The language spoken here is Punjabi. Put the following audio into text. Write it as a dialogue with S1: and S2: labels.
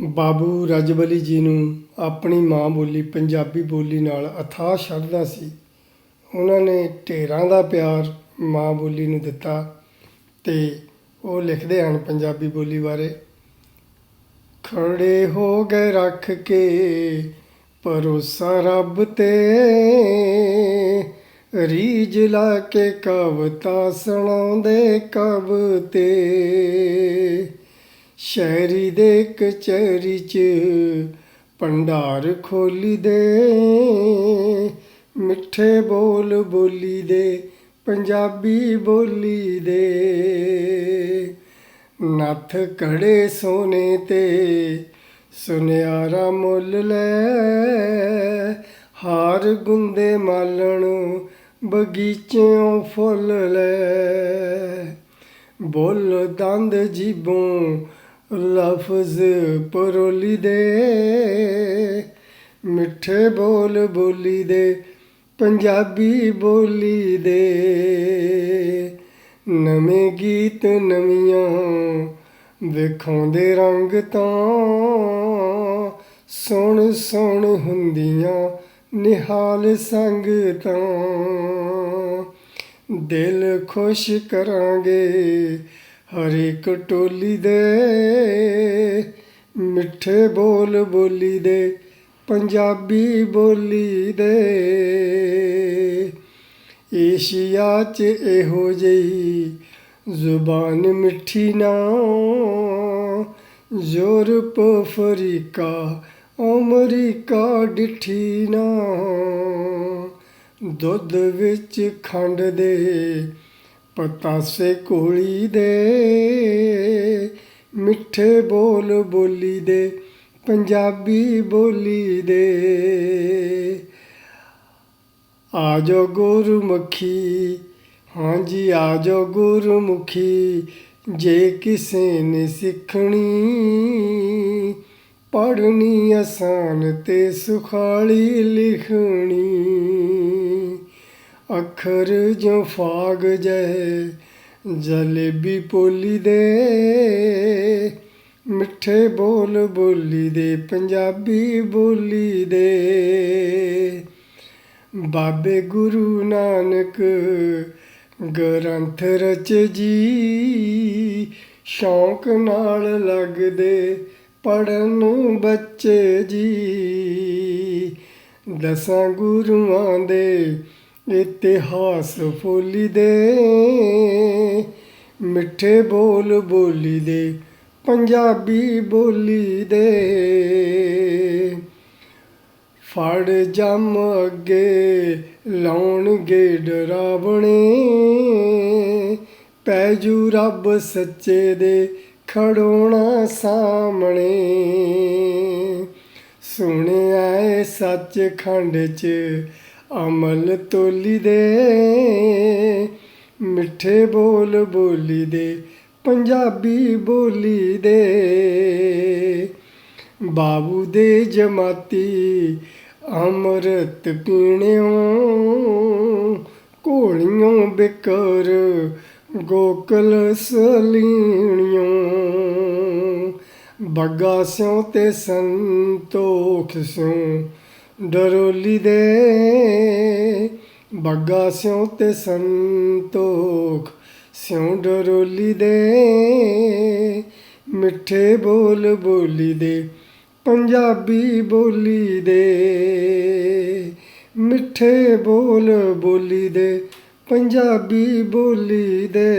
S1: ਬਾਬੂ ਰਜਬਲੀ ਜੀ ਨੂੰ ਆਪਣੀ ਮਾਂ ਬੋਲੀ, ਪੰਜਾਬੀ ਬੋਲੀ ਨਾਲ ਅਥਾਹ ਸ਼ਰਧਾ ਸੀ। ਉਹਨਾਂ ਨੇ ਢੇਰਾਂ ਦਾ ਪਿਆਰ ਮਾਂ ਬੋਲੀ ਨੂੰ ਦਿੱਤਾ ਤੇ ਉਹ ਲਿਖਦੇ ਹਨ ਪੰਜਾਬੀ ਬੋਲੀ ਬਾਰੇ, ਖੜੇ ਹੋ ਗਏ ਰੱਖ ਕੇ ਪਰੋਸਾ ਰੱਬ ਤੇ ਰੀਜ ਲਾ ਕੇ ਕਵਤਾ ਸੁਣਾਉਂਦੇ ਕਵਤੇ ਸ਼ਹਿਰੀ ਦੇ ਕਚਹਿਰੀ ਚ ਭੰਡਾਰ ਖੋਲੀ ਦੇ ਮਿੱਠੇ ਬੋਲ ਬੋਲੀ ਦੇ ਪੰਜਾਬੀ ਬੋਲੀ ਦੇ ਨੱਥ ਕੜੇ ਸੋਨੇ ਤੇ ਸੁਨਿਆਰਾ ਮੁੱਲ ਲੈ, ਹਾਰ ਗੁੰਦੇ ਮਾਲਣ ਬਗੀਚਿਓਂ ਫੁੱਲ ਲੈ। ਬੋਲ ਦੰਦ ਜੀਬੋਂ ਲਫ਼ਜ਼ ਪਰੋਲੀ ਦੇ, ਮਿੱਠੇ ਬੋਲ ਬੋਲੀ ਦੇ, ਪੰਜਾਬੀ ਬੋਲੀ ਦੇ। ਨਵੇਂ ਗੀਤ ਨਵੀਆਂ ਵਿਖਾਉਂਦੇ ਰੰਗ ਤਾਂ ਸੁਣ ਸੁਣ ਹੁੰਦੀਆਂ, ਨਿਹਾਲ ਸੰਗ ਤਾਂ। ਦਿਲ ਖੁਸ਼ ਕਰਾਂਗੇ ਹਰ ਇੱਕ ਟੋਲੀ ਦੇ, ਮਿੱਠੇ ਬੋਲ ਬੋਲੀ ਦੇ, ਪੰਜਾਬੀ ਬੋਲੀ ਦੇ। ਏਸ਼ੀਆ ਚ ਇਹੋ ਜਿਹੀ ਜ਼ੁਬਾਨ ਮਿੱਠੀ ਨਾ, ਯੂਰਪ, ਅਫਰੀਕਾ, ਅਮਰੀਕਾ ਡਿਠੀ ਨਾ। ਦੁੱਧ ਵਿੱਚ ਖੰਡ ਦੇ ਪਤਾਸੇ ਕੋਲੀ ਦੇ, ਮਿੱਠੇ ਬੋਲ ਬੋਲੀ ਦੇ, ਪੰਜਾਬੀ ਬੋਲੀ ਦੇ। ਆਜੋ ਗੁਰਮੁਖੀ, ਹਾਂਜੀ ਆਜੋ ਗੁਰਮੁਖੀ, ਜੇ ਕਿਸੇ ਨੇ ਸਿੱਖਣੀ, ਪੜ੍ਹਨੀ ਆਸਾਨ ਤੇ ਸੁਖਾਲੀ ਲਿਖਣੀ। ਅੱਖਰ ਜੋ ਫਾਗ ਜੈ ਜਲੇਬੀ ਪੋਲੀ ਦੇ, ਮਿੱਠੇ ਬੋਲ ਬੋਲੀ ਦੇ, ਪੰਜਾਬੀ ਬੋਲੀ ਦੇ। ਬਾਬੇ ਗੁਰੂ ਨਾਨਕ ਗ੍ਰੰਥ ਰਚ ਜੀ, ਸ਼ੌਂਕ ਨਾਲ ਲੱਗਦੇ ਪੜਨ ਬੱਚੇ ਜੀ। ਦਸਾਂ ਗੁਰੂਆਂ ਦੇ ਇਤਿਹਾਸ ਫੋਲੀ ਦੇ, ਮਿੱਠੇ ਬੋਲ ਬੋਲੀ ਦੇ, ਪੰਜਾਬੀ ਬੋਲੀ ਦੇ। ਫੜ ਜੰਮ ਅੱਗੇ ਲਾਉਣਗੇ ਡਰਾਵਣੇ ਪੈਜੂ ਰੱਬ ਸੱਚੇ ਦੇ ਖੜੋਣਾ ਸਾਹਮਣੇ। ਸੁਣਿਆ ਏ ਸੱਚਖੰਡ ਚ ਅਮਲ ਤੋਲੀ ਦੇ, ਮਿੱਠੇ ਬੋਲ ਬੋਲੀ ਦੇ, ਪੰਜਾਬੀ ਬੋਲੀ ਦੇ। ਬਾਬੂ ਦੇ ਜਮਾਤੀ ਅੰਮ੍ਰਿਤ ਪੀਣਿਓ ਕੋਲੀਆਂ ਬਿਕਰ, ਗੋਕਲ ਸਲੀਣਿਓ। ਬੱਗਾ ਸਿਉ ਤੇ ਸੰਤੋਖ ਸਿਉ ਡਰੋਲੀ ਦੇ ਬੱਗਾ ਸਿਉ ਤੇ ਸੰਤੋਖ, ਸਿਉ ਡਰੋਲੀ ਦੇ ਮਿੱਠੇ ਬੋਲ ਬੋਲੀ ਦੇ, ਪੰਜਾਬੀ ਬੋਲੀ ਦੇ, ਮਿੱਠੇ ਬੋਲ ਬੋਲੀ ਦੇ, ਪੰਜਾਬੀ ਬੋਲੀ ਦੇ।